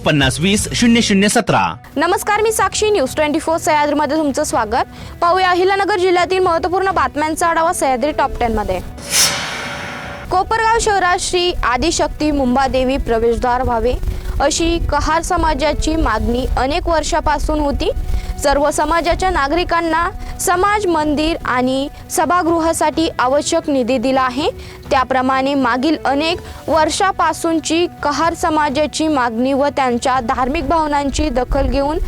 पन्नास वीस शून्य शून्य सतरा. नमस्कार मी साक्षी. न्यूज ट्वेंटी फोर सह्याद्रीमध्ये तुमचं स्वागत. पाहूया अहिलानगर जिल्ह्यातील महत्त्वपूर्ण बातम्यांचा आढावा सह्याद्री टॉप टेन मध्ये. कोपरगाव शहरात श्री आदिशक्ती मुंबादेवी प्रवेशद्वार व्हावे. अशी कहार समाजाची मागणी अनेक वर्षापासून होती. सर्व समाजाच्या नागरिकांना समाज मंदिर आणि सभागृहासाठी आवश्यक निधी दिला आहे. त्याप्रमाणे मागील अनेक वर्षापासूनची कहार समाजाची मागणी व त्यांच्या धार्मिक भावनांची दखल घेऊन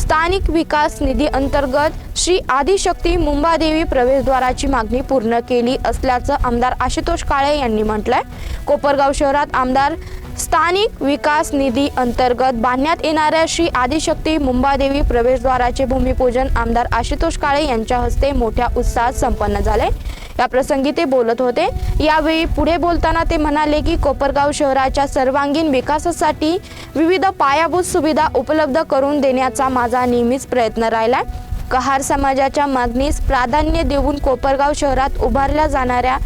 स्थानिक विकास निधी अंतर्गत श्री आदिशक्ती मुंबादेवी प्रवेशद्वाराची मागणी पूर्ण केली असल्याचं आमदार आशुतोष काळे यांनी म्हटलंय. कोपरगाव शहरात आमदार स्थानिक विकास निधी अंतर्गत बांधण्यात येणाऱ्या श्री आदिशक्ती मुंबादेवी प्रवेशद्वाराचे भूमिपूजन आमदार आशुतोष काळे यांच्या हस्ते मोठ्या उत्साहात संपन्न झाले. या प्रसंगी ते बोलत होते. यावेळी पुढे बोलताना ते म्हणाले की कोपरगाव शहराच्या सर्वांगीण विकासासाठी विविध पायाभूत सुविधा उपलब्ध करून देण्याचा माझा नेहमीच प्रयत्न राहिला. कहार समाजाच्या मागणीस प्राधान्य देऊन कोपरगाव शहरात उभारल्या जाणाऱ्या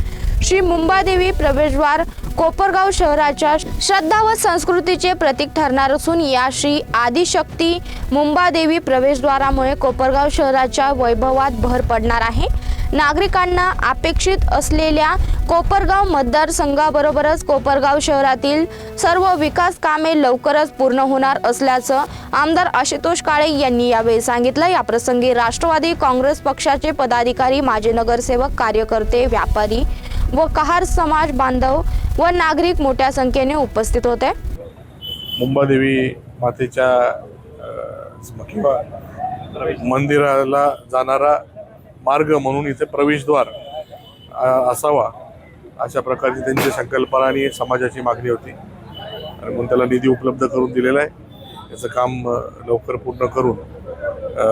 श्री मुंबादेवी प्रवेशद्वार कोपरगाव शहराच्या श्रद्धा व संस्कृतीचे प्रतीक ठरणार असून या श्री आदिशक्ती मुंबादेवी प्रवेशद्वारामुळे कोपरगाव शहराच्या वैभवात भर पडणार आहे. नागरिकांना अपेक्षित असलेल्या कोपरगाव मतदारसंघाबरोबरच कोपरगाव शहरातील सर्व विकास कामे लवकरच पूर्ण होणार असल्याचं आमदार आशुतोष काळे यांनी यावेळी सांगितलं. या प्रसंगी राष्ट्रवादी काँग्रेस पक्षाचे पदाधिकारी माजी नगरसेवक कार्यकर्ते व्यापारी व कहार समाज बांधव व नागरिक मोठ्या संख्येने उपस्थित होते. मुंबादेवी मातेच्या किंवा मंदिराला जाणारा मार्ग म्हणून इथे प्रवेशद्वार असावा अशा प्रकारची त्यांची संकल्पना आणि समाजाची मागणी होती. आणि म्हणून त्याला निधी उपलब्ध करून दिलेला आहे. याचं काम लवकर पूर्ण करून अ,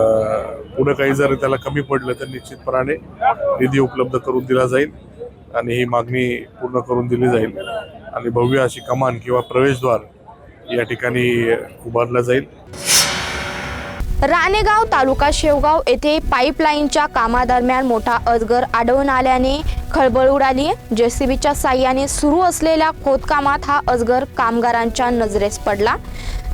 पुढं काही जर त्याला कमी पडलं तर निश्चितपणाने निधी उपलब्ध करून दिला जाईल. आणि ही मागणी पूर्ण करून दिली जाईल. आणि भव्य अशी कमान किंवा प्रवेशद्वार या ठिकाणी उभारला जाईल. राणेगाव तालुका शेवगाव येथे पाईपलाईनच्या कामादरम्यान मोठा अजगर आढळून आल्याने खळबळ उडाली. जेसीबीच्या साह्याने सुरू असलेल्या खोदकामात हा अजगर कामगारांच्या नजरेस पडला.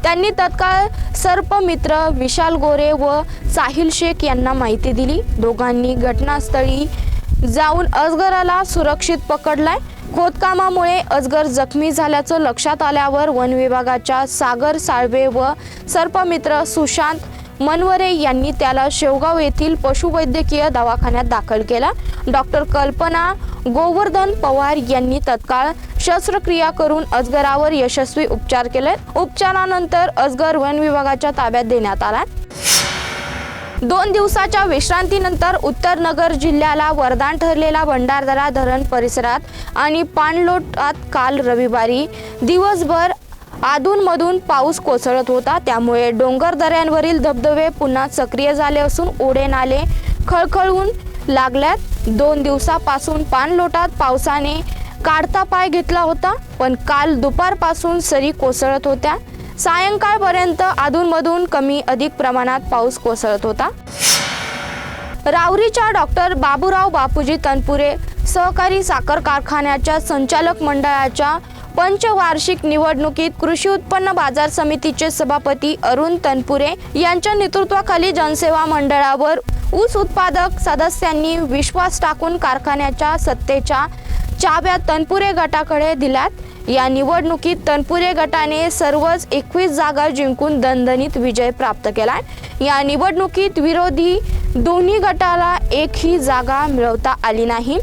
त्यांनी तत्काळ सर्पमित्र विशाल गोरे व साहिल शेख यांना माहिती दिली. दोघांनी घटनास्थळी जाऊन अजगराला सुरक्षित पकडलाय. खोदकामामुळे अजगर जखमी झाल्याचं लक्षात आल्यावर वन विभागाच्या सागर साळवे व सर्पमित्र सुशांत मनवरे यांनी त्याला शेवगाव येथील पशुवैद्यकीय दवाखान्यात दाखल केला. डॉक्टर कल्पना गोवर्धन पवार यांनी तत्काळ शस्त्रक्रिया करून अजगरावर यशस्वी उपचार केले. उपचारानंतर अजगर वन विभागाच्या ताब्यात देण्यात आला. दोन दिवसाच्या विश्रांतीनंतर उत्तर नगर जिल्ह्याला वरदान ठरलेला भंडारदरा धरण परिसरात आणि पाणलोटात काल रविवारी दिवसभर अधूनमधून पाऊस कोसळत होता. त्यामुळे डोंगर दऱ्यांवरील धबधबे पुन्हा सक्रिय झाले असून ओढे नाले खळखळून लागल्यात. दोन दिवसापासून पाणलोटात पावसाने काढता पाय घेतला होता पण काल दुपारपासून सरी कोसळत होत्या. सायंकाळपर्यंत अधूनमधून कमी अधिक प्रमाणात पाऊस कोसळत होता. रावरीच्या डॉक्टर बाबूराव बापूजी तनपुरे सहकारी साखर कारखान्याच्या संचालक मंडळाच्या पंचवार्षिक निवडणुकीत कृषी उत्पन्न बाजार समितीचे सभापती अरुण तनपुरे यांच्या नेतृत्वाखाली जनसेवा मंडळावर ऊस उत्पादक सदस्यांनी विश्वास टाकून कारखान्याच्या सत्तेच्या चाव्या तनपुरे गटाकडे दिल्यात. या निवडणुकीत तनपुरे गटाने सर्वच एकवीस जागा जिंकून दणदणीत विजय प्राप्त केला या निवडणुकीत विरोधी दोन्ही गटाला एकही जागा मिळवता आली नाही.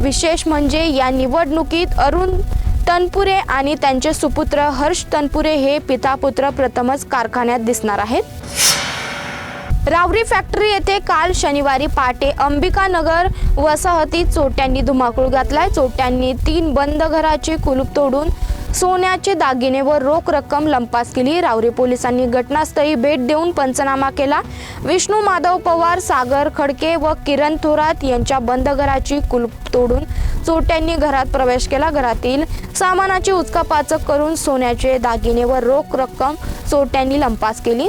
विशेष म्हणजे या निवडणुकीत अरुण तनपुरे आणि त्यांचे सुपुत्र हर्ष तनपुरे हे पितापुत्र प्रथमच कारखान्यात दिसणार आहेत. रावरी फॅक्टरी येथे काल शनिवारी पहाटे अंबिकानगर वसाहतीत चोट्यांनी धुमाकूळ घातलाय. चोट्यांनी तीन बंद घराचे कुलूप तोडून सोन्याचे दागिने व रोख रक्कम लंपास केली. रावरी पोलिसांनी घटनास्थळी भेट देऊन पंचनामा केला. विष्णू माधव पवार सागर खडके व किरण थोरात यांच्या बंद घराची कुलूप तोडून चोट्यांनी घरात प्रवेश केला. घरातील सामानाची उचकापाचक करून सोन्याचे दागिने व रोख रक्कम चोट्यांनी लंपास केली.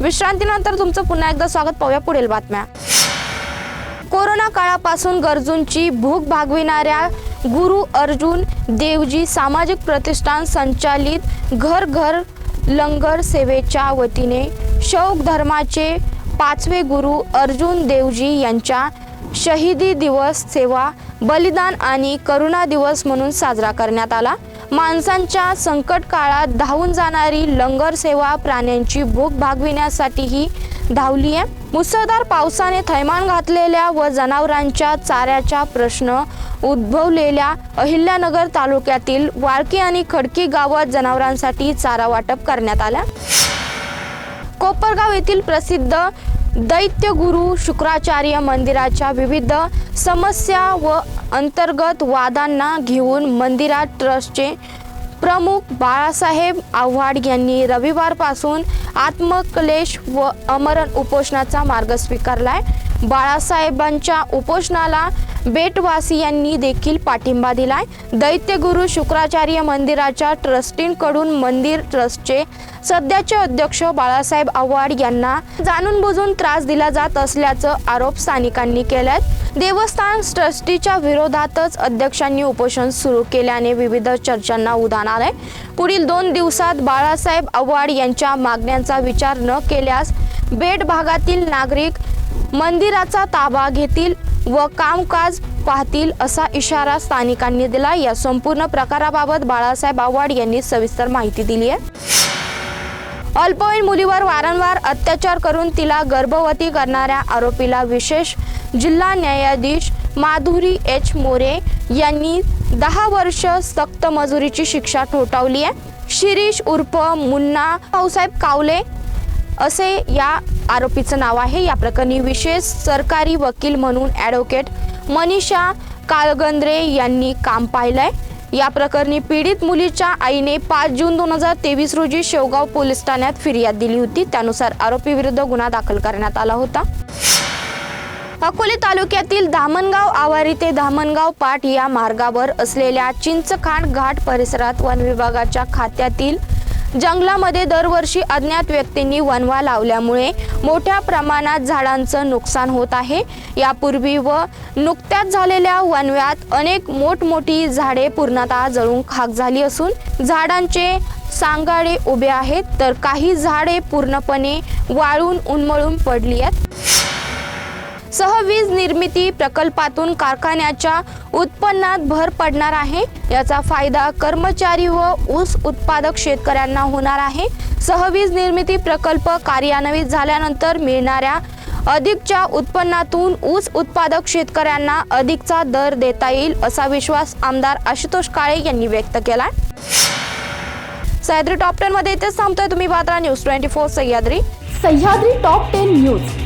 विश्रांतीनंतर तुमचं पुन्हा एकदा स्वागत पाहूया पुढील बातम्या. कोरोना काळापासून गरजूंची भूक भागविणाऱ्या गुरु अर्जुन देवजी सामाजिक प्रतिष्ठान संचालित घर घर लंगर सेवेच्या वतीने शौक धर्माचे पाचवे गुरु अर्जुन देवजी यांच्या शहीदी दिवस सेवा बलिदान आणि करुणा दिवस म्हणून साजरा करण्यात आला. माणसांच्या संकट काळात धावून जाणारी लंगर सेवा प्राण्यांची भूक भागविण्यासाठीही धावली आहे. मुसळधार पावसाने थैमान घातलेल्या व जनावरांच्या चाऱ्याचा प्रश्न उद्भवलेल्या अहिल्यानगर तालुक्यातील वाळकी आणि खडकी गावात जनावरांसाठी चारा वाटप करण्यात आला. कोपरगाव येथील प्रसिद्ध दैत्य गुरु शुक्राचार्य मंदिराच्या विविध समस्या व अंतर्गत वादांना घेऊन मंदिरात ट्रस्टचे प्रमुख बाळासाहेब आव्हाड यांनी रविवारपासून आत्मक्लेश व अमरण उपोषणाचा मार्ग स्वीकारलाय. बाळासाहेबांच्या उपोषणाला बेटवासियांनी देखील पाठिंबा दिलाय. दैत्यगुरु शुक्राचार्य मंदिराच्या ट्रस्टींकडून मंदिर ट्रस्टचे सध्याचे अध्यक्ष बाळासाहेब आव्हाड यांना जाणून बुजून त्रास दिला जात असल्याचं आरोप स्थानिकांनी केलाय. देवस्थान ट्रस्टीच्या विरोधातच अध्यक्षांनी उपोषण सुरू केल्याने विविध चर्चांना उधाण आलंय. पुढील दोन दिवसात बाळासाहेब आव्हाड यांच्या मागण्यांचा विचार न केल्यास बेट भागातील नागरिक मंदिराचा ताबा घेतील व कामकाज पाहतील असा इशारा स्थानिकांनी दिला या संपूर्ण प्रकाराबाबत बाळासाहेब आव्हाड यांनी सविस्तर माहिती दिली आहे. अल्पवयीन मुलीवर वारंवार अत्याचार करून तिला गर्भवती करणाऱ्या आरोपीला विशेष जिल्हा न्यायाधीश माधुरी एच. मोरे यांनी दहा वर्ष सक्त मजुरीची शिक्षा ठोठावली आहे. शिरीष उर्फ मुन्ना भाऊसाहेब कावले असे या आरोपीचं नाव आहे. या प्रकरणी विशेष सरकारी वकील म्हणून ॲडव्होकेट मनीषा काळगंद्रे यांनी काम पाहिलंय. या प्रकरणी पीडित मुलीच्या आईने पाच जून दोन हजार तेवीस रोजी शेवगाव पोलीस ठाण्यात फिर्याद दिली होती. त्यानुसार आरोपी विरुद्ध गुन्हा दाखल करण्यात आला होता. अकोले तालुक्यातील धामणगाव आवारी ते धामणगाव पाट या मार्गावर असलेल्या चिंचखांड घाट परिसरात वन विभागाच्या खात्यातील जंगलामध्ये दरवर्षी अज्ञात व्यक्तींनी वनवा लावल्यामुळे मोठ्या प्रमाणात झाडांचं नुकसान होत आहे. यापूर्वी व नुकत्याच झालेल्या वनव्यात अनेक मोठमोठी झाडे पूर्णतः जळून खाक झाली असून झाडांचे सांगाडे उभे आहेत. तर काही झाडे पूर्णपणे वाळून उन्मळून पडली आहेत. सहवीज निर्मिती प्रकल्पातून कारखान्याच्या उत्पन्नात भर पडणार आहे. याचा फायदा कर्मचारी व ऊस उत्पादक शेतकऱ्यांना होणार आहे. सहवीज निर्मिती प्रकल्प कार्यान्वित झाल्यानंतर मिळणाऱ्या अधिकच्या उत्पन्नातून ऊस उत्पादक शेतकऱ्यांना अधिकचा दर देता येईल असा विश्वास आमदार आशुतोष काळे यांनी व्यक्त केला सह्याद्री टॉप टेन मध्ये इथेच थांबतोय तुम्ही. पाहता news twenty four Sahyadri. Sahyadri top ten news.